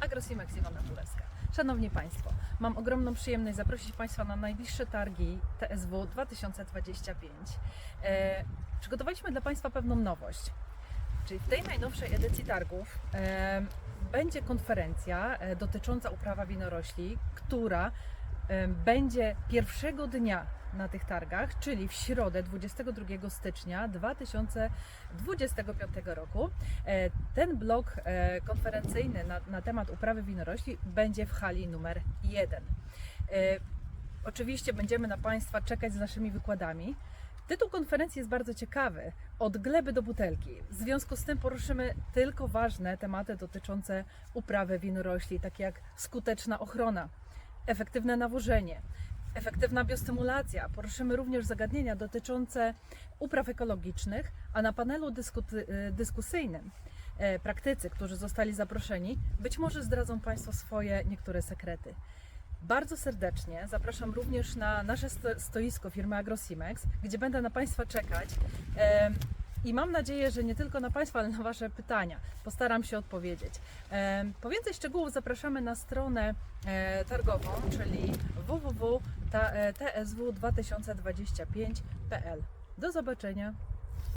Agrosimex Iwona Tulewska. Szanowni Państwo, mam ogromną przyjemność zaprosić Państwa na najbliższe targi TSW 2025. E, przygotowaliśmy dla Państwa pewną nowość. Czyli w tej najnowszej edycji targów e, będzie konferencja e, dotycząca uprawa winorośli, która będzie pierwszego dnia na tych targach, czyli w środę 22 stycznia 2025 roku. E, Ten blok e, konferencyjny na, na temat uprawy winorośli będzie w hali numer 1. Oczywiście będziemy na Państwa czekać z naszymi wykładami. Tytuł konferencji jest bardzo ciekawy. Od gleby do butelki. W związku z tym poruszymy tylko ważne tematy dotyczące uprawy winorośli, takie jak skuteczna ochrona, efektywne nawożenie, efektywna biostymulacja. Poruszymy również zagadnienia dotyczące upraw ekologicznych, a na panelu y, dyskusyjnym e, praktycy, którzy zostali zaproszeni, być może zdradzą Państwo swoje niektóre sekrety. Bardzo serdecznie zapraszam również na nasze sto- stoisko firmy Agrosimex, gdzie będę na Państwa czekać. I mam nadzieję, że nie tylko na Państwa, ale na Wasze pytania. Postaram się odpowiedzieć. Po więcej szczegółów zapraszamy na stronę e, targową, czyli www.tsw2025.pl. Do zobaczenia.